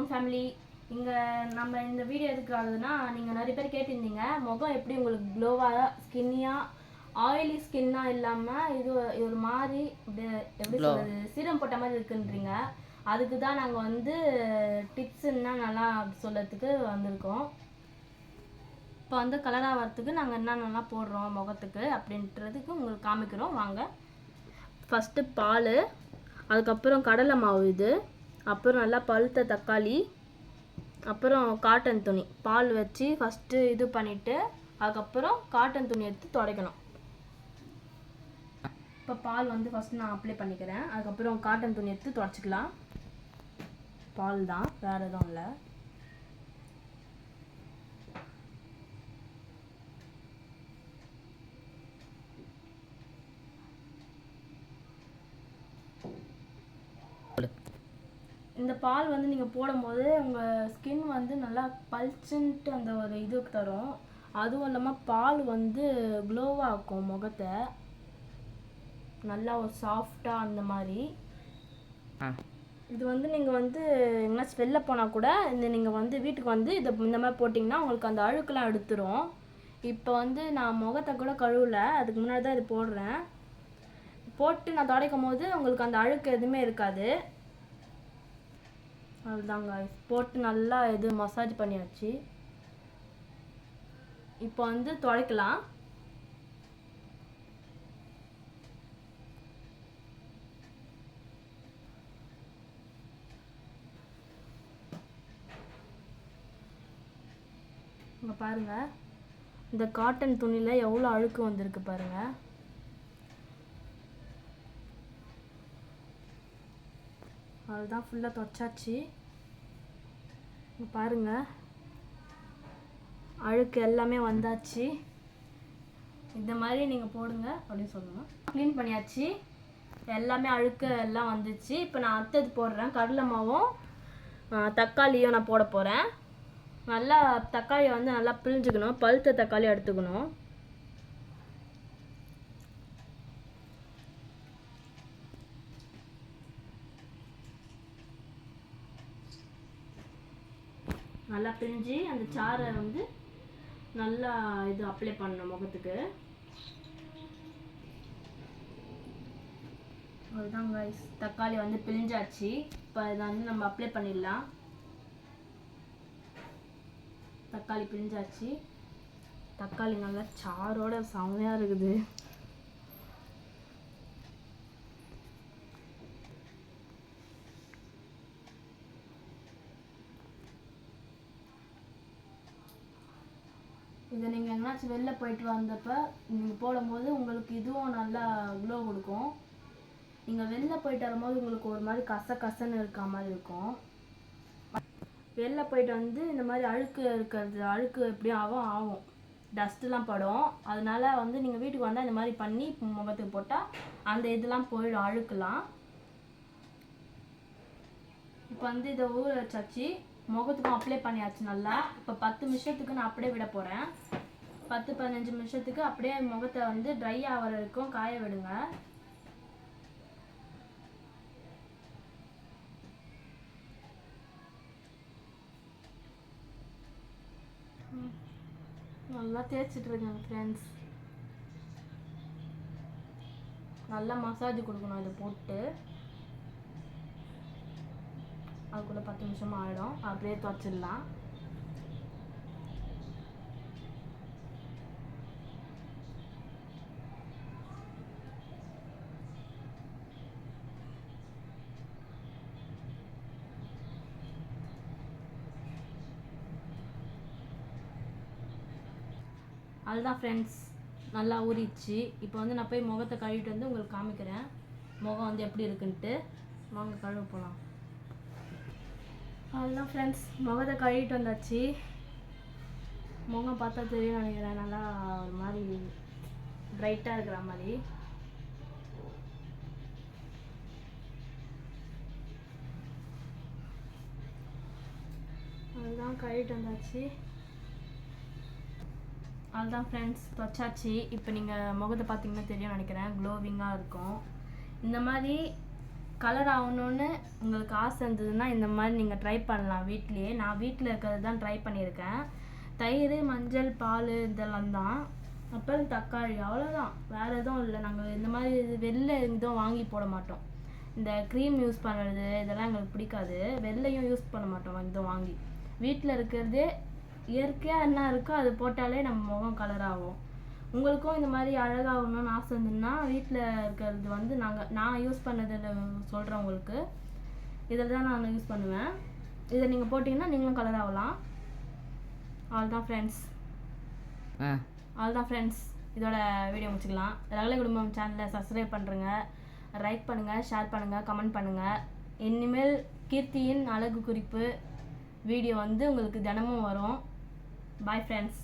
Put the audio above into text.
Family இங்கே நம்ம இந்த வீடியோ எதுக்கு ஆகுதுன்னா நீங்கள் நிறைய பேர் கேட்டிருந்தீங்க முகம் எப்படி உங்களுக்கு க்ளோவாக ஸ்கின்னியாக ஆயிலி ஸ்கின்னாக இல்லாமல் இது ஒரு- மாதிரி அப்படியே எப்படி சொல்கிறது சீரம் போட்ட மாதிரி இருக்குன்றீங்க. அதுக்கு தான் நாங்கள் வந்து டிப்ஸுன்னா நல்லா சொல்லறதுக்கு வந்திருக்கோம். இப்போ வந்து கலராக வரத்துக்கு நாங்கள் என்னென்னலாம் போடுறோம் முகத்துக்கு அப்படின்றதுக்கு உங்களுக்கு காமிக்கிறோம். வாங்க. ஃபஸ்ட்டு பால் அதுக்கப்புறம் கடலை மாவு இது. அப்புறம் நல்லா பழுத்த தக்காளி அப்புறம் காட்டன் துணி. பால் வச்சு ஃபஸ்ட்டு இது பண்ணிவிட்டு அதுக்கப்புறம் காட்டன் துணி எடுத்து துடைக்கணும். இப்போ பால் வந்து ஃபஸ்ட் நான் அப்ளை பண்ணிக்கிறேன். அதுக்கப்புறம் காட்டன் துணி எடுத்து துடைச்சிக்கலாம். பால் தான் வேறு எதுவும் இல்லை. இந்த பால் வந்து நீங்கள் போடும்போது உங்கள் ஸ்கின் வந்து நல்லா பளிச்சுன்ட்டு அந்த ஒரு இது தரும். அதுவும் இல்லாமல் பால் வந்து க்ளோவாக ஆக்கும் முகத்தை. நல்லா ஒரு சாஃப்டாக அந்த மாதிரி. இது வந்து நீங்கள் வந்து எங்கேயாச்சும் வெளில போனால் கூட இந்த நீங்கள் வந்து வீட்டுக்கு வந்து இதை இந்த மாதிரி போட்டிங்கன்னா உங்களுக்கு அந்த அழுக்கெல்லாம் எடுத்துரும். இப்போ வந்து நான் முகத்தை கூட கழுவல அதுக்கு முன்னாடி தான் இது போடுறேன். போட்டு நான் துடைக்கும் போது உங்களுக்கு அந்த அழுக்கு எதுவுமே இருக்காது. அதுதாங்க. போட்டு நல்லா இது மசாஜ் பண்ணியாச்சு. இப்போ வந்து துடைக்கலாம். இங்கே பாருங்க. இந்த காட்டன் துணியில் எவ்வளோ அழுக்கு வந்திருக்கு பாருங்க. அதுதான் ஃபுல்லாக தொடச்சாச்சு பாருங்கள் அழுக்கு எல்லாமே வந்தாச்சு. இந்த மாதிரி நீங்கள் போடுங்க அப்படின்னு சொல்லணும். க்ளீன் பண்ணியாச்சு. எல்லாமே அழுக்கு எல்லாம் வந்துச்சு. இப்போ நான் அடுத்தது போடுறேன். கடலை மாவும் தக்காளியும் நான் போட போகிறேன் நல்லா தக்காளியை வந்து நல்லா பிழிஞ்சுக்கணும். பழுத்த தக்காளி எடுத்துக்கணும். நல்லா பிரிஞ்சு அந்த சாறை வந்து நல்லா இது அப்ளை பண்ணணும் முகத்துக்கு. அதுதான் கைஸ் தக்காளி வந்து பிழிஞ்சாச்சு இப்போ இதை வந்து நம்ம அப்ளை பண்ணிடலாம். தக்காளி பிழிஞ்சாச்சு தக்காளி நல்லா சாரோட செமையாக இருக்குது. இதை நீங்கள் எங்கேனாச்சும் வெளில போயிட்டு வந்தப்போ நீங்கள் போடும்போது உங்களுக்கு இதுவும் நல்லா க்ளோ கொடுக்கும். நீங்கள் வெளில போயிட்டு வரும்போது உங்களுக்கு ஒரு மாதிரி கச கசன்னு இருக்க மாதிரி இருக்கும். வெளில போயிட்டு வந்து இந்த மாதிரி அழுக்கு இருக்கிறது அழுக்கு எப்படியும் ஆகும் ஆகும் டஸ்ட்டுலாம் படும். அதனால வந்து நீங்கள் வீட்டுக்கு வந்தால் இந்த மாதிரி பண்ணி முகத்துக்கு போட்டால் அந்த இதெல்லாம் போயிடும் அழுக்குலாம். இப்போ வந்து இதை ஊற வச்சாச்சு. முகத்துக்கும் அப்ளை பண்ணியாச்சு நல்லா. இப்போ பத்து நிமிஷத்துக்கு நான் அப்படியே விட போகிறேன் பத்து பதினஞ்சு நிமிஷத்துக்கு அப்படியே முகத்தை வந்து ட்ரை ஆகிற வரைக்கும் காய விடுங்க. நல்லா தேய்ச்சிட்டு இருக்கேன் ஃப்ரெண்ட்ஸ் நல்லா மசாஜ் கொடுக்கணும் இதை போட்டு. அதுக்குள்ளே பத்து நிமிஷம் ஆகிடும் அப்படியே துவைச்சிடலாம் அதுதான் ஃப்ரெண்ட்ஸ் நல்லா ஊறிச்சு இப்போ வந்து நான் போய் முகத்தை கழுவிட்டு வந்து உங்களுக்கு காமிக்கிறேன். முகம் வந்து எப்படி இருக்குன்ட்டு. வாங்க கழுவ போகலாம் அதுதான் ஃப்ரெண்ட்ஸ் முகத்தை கழுவிட்டு வந்தாச்சு. முகம் பார்த்தா தெரியும் நினைக்கிறேன். நல்லா ஒரு மாதிரி பிரைட்டாக இருக்கிற மாதிரி. அதுதான் கழுவிட்டு வந்தாச்சு. அதுதான் ஃப்ரெண்ட்ஸ் தொச்சாச்சு இப்போ நீங்கள் முகத்தை பார்த்தீங்கன்னா தெரியும் நினைக்கிறேன். க்ளோவிங்காக இருக்கும். இந்த மாதிரி கலர் ஆகணும்னு உங்களுக்கு ஆசை இருந்ததுன்னா இந்த மாதிரி நீங்கள் ட்ரை பண்ணலாம் வீட்லேயே. நான் வீட்டில் இருக்கிறது தான் ட்ரை பண்ணியிருக்கேன். தயிர் மஞ்சள் பால் இதெல்லாம் தான். அப்புறம் தக்காளி அவ்வளோதான் வேறு எதுவும் இல்லை. நாங்கள் இந்த மாதிரி இது வெளில எதுவும் வாங்கி போட மாட்டோம். இந்த க்ரீம் யூஸ் பண்ணுறது இதெல்லாம் எங்களுக்கு பிடிக்காது. வெளிலையும் யூஸ் பண்ண மாட்டோம். இதுவும் வாங்கி. வீட்டில் இருக்கிறதே இயற்கையாக என்ன இருக்கோ அது போட்டாலே நம்ம முகம் கலர் ஆகும். உங்களுக்கும் இந்த மாதிரி அழகாகணும்னு ஆசை இருந்ததுன்னா வீட்டில் இருக்கிறது வந்து நாங்கள் நான் யூஸ் பண்ணதில் சொல்கிறேன் உங்களுக்கு. இதில் தான் நான் யூஸ் பண்ணுவேன். இதை நீங்கள் போட்டிங்கன்னா நீங்களும் கலர் ஆகலாம். அவ்வளோதான் ஃப்ரெண்ட்ஸ் ஆ. அவ்வளோதான் ஃப்ரெண்ட்ஸ் இதோட வீடியோ முடிச்சுக்கலாம். ரகலை குடும்பம் சேனலை சப்ஸ்கிரைப் பண்ணுறங்க லைக் பண்ணுங்கள் ஷேர் பண்ணுங்கள் கமெண்ட் பண்ணுங்கள் இனிமேல் கீர்த்தியின் அழகு குறிப்பு வீடியோ வந்து உங்களுக்கு தினமும் வரும். Bye friends